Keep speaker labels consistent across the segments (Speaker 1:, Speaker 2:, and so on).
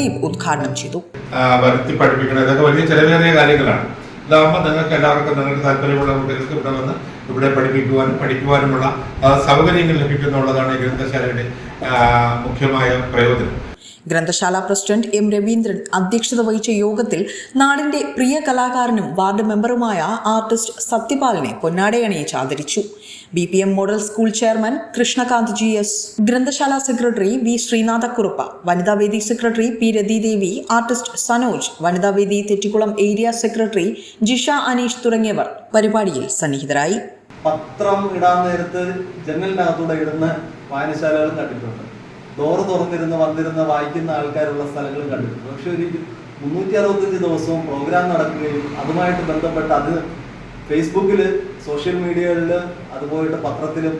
Speaker 1: പ്രദീപ് ഉദ്ഘാടനം ചെയ്തു.
Speaker 2: വരുത്തി പഠിപ്പിക്കണം. ഇതൊക്കെ വലിയ ചെലവേറിയ കാര്യങ്ങളാണ്. ഇതാകുമ്പോൾ നിങ്ങൾക്ക് എല്ലാവർക്കും നിങ്ങൾക്ക് താല്പര്യമുള്ള കുട്ടികൾക്ക് ഇവിടെ വന്ന് ഇവിടെ പഠിപ്പിക്കുവാനും പഠിക്കുവാനുമുള്ള സൗകര്യങ്ങൾ ലഭിക്കുന്നുള്ളതാണ് ഗ്രന്ഥശാലയുടെ മുഖ്യമായ പ്രയോജനം.
Speaker 1: ഗ്രന്ഥശാല പ്രസിഡന്റ് എം രവീന്ദ്രൻ അധ്യക്ഷത വഹിച്ച യോഗത്തിൽ നാടിന്റെ പ്രിയ കലാകാരനും വാർഡ് മെമ്പറുമായ ആർട്ടിസ്റ്റ് സത്യപാലിനെ പൊന്നാടയണിയിച്ച് ആദരിച്ചു. B P M model school chairman Krishnakanth G S. ഗ്രന്ഥശാല സെക്രട്ടറി വി ശ്രീനാഥക്കുറുപ്പ വനിതാവേദി secretary P Rathidevi artist Sanoj വനിതാവേദി തെറ്റിക്കുളം ഏരിയ സെക്രട്ടറി ജിഷ അനീഷ് തുടങ്ങിയവർ പരിപാടിയിൽ സന്നിഹിതരായി.
Speaker 3: പത്രം ഇടാൻ നേരത്ത് ജനലിനകത്തൂടെ ഇടുന്ന വായനശാലകളും കണ്ടിട്ടുണ്ട്. ഡോറ് തുറന്നിരുന്ന് വന്നിരുന്ന് വായിക്കുന്ന ആൾക്കാരുള്ള സ്ഥലങ്ങളും കണ്ടിട്ടുണ്ട്. പക്ഷെ ഒരു മുന്നൂറ്റി അറുപത്തഞ്ച് ദിവസവും പ്രോഗ്രാം നടക്കുകയും അതുമായിട്ട് ബന്ധപ്പെട്ട് അത് ഫേസ്ബുക്കിൽ സോഷ്യൽ മീഡിയകളിൽ അതുപോയിട്ട് പത്രത്തിലും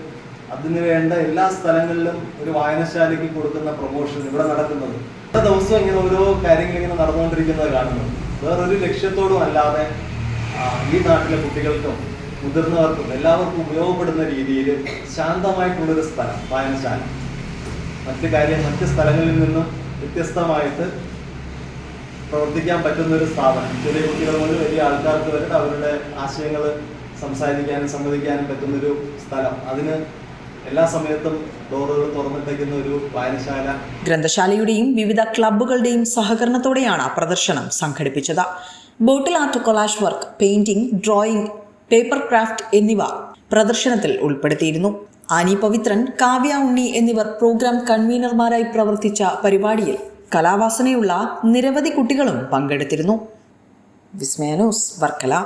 Speaker 3: അതിന് വേണ്ട എല്ലാ സ്ഥലങ്ങളിലും ഒരു വായനശാലയ്ക്ക് കൊടുക്കുന്ന പ്രൊമോഷൻ ഇവിടെ നടക്കുന്നത്. എല്ലാ ദിവസവും ഇങ്ങനെ ഓരോ കാര്യങ്ങൾ ഇങ്ങനെ നടന്നുകൊണ്ടിരിക്കുന്നത് കാണുന്നുണ്ട് വേറൊരു ലക്ഷ്യത്തോടും അല്ലാതെ ഈ നാട്ടിലെ കുട്ടികൾക്കും മുതിർന്നവർക്കും എല്ലാവർക്കും ഉപയോഗപ്പെടുന്ന രീതിയിൽ ശാന്തമായിട്ടുള്ളൊരു സ്ഥലം വായനശാല. മറ്റ് കാര്യം മറ്റ് സ്ഥലങ്ങളിൽ നിന്നും വ്യത്യസ്തമായിട്ട് പ്രവർത്തിക്കാൻ പറ്റുന്ന ഒരു സ്ഥാപനം. ചെറിയ കുട്ടികൾ മുതൽ വലിയ ആൾക്കാർക്ക് വരെ അവരുടെ ആശയങ്ങൾ സംസാരിക്കാനും സമ്മതിക്കാനും പറ്റുന്നൊരു സ്ഥലം. അതിന് എല്ലാ സമയത്തും ഡോറുകൾ തുറന്നിട്ടേക്കുന്ന ഒരു വായനശാല.
Speaker 1: ഗ്രന്ഥശാലയുടെയും വിവിധ ക്ലബ്ബുകളുടെയും സഹകരണത്തോടെയാണ് പ്രദർശനം സംഘടിപ്പിച്ചത്. Bottle art collage work painting drawing paper craft എന്നിവ പ്രദർശനത്തിൽ ഉൾപ്പെടുത്തിയിരുന്നു. ആനി പവിത്രൻ കാവ്യ ഉണ്ണി എന്നിവർ പ്രോഗ്രാം കൺവീനർമാരായി പ്രവർത്തിച്ച പരിപാടിയിൽ കലാവാസനയുള്ള നിരവധി കുട്ടികളും പങ്കെടുത്തിരുന്നു. വിസ്മയ വർക്കല.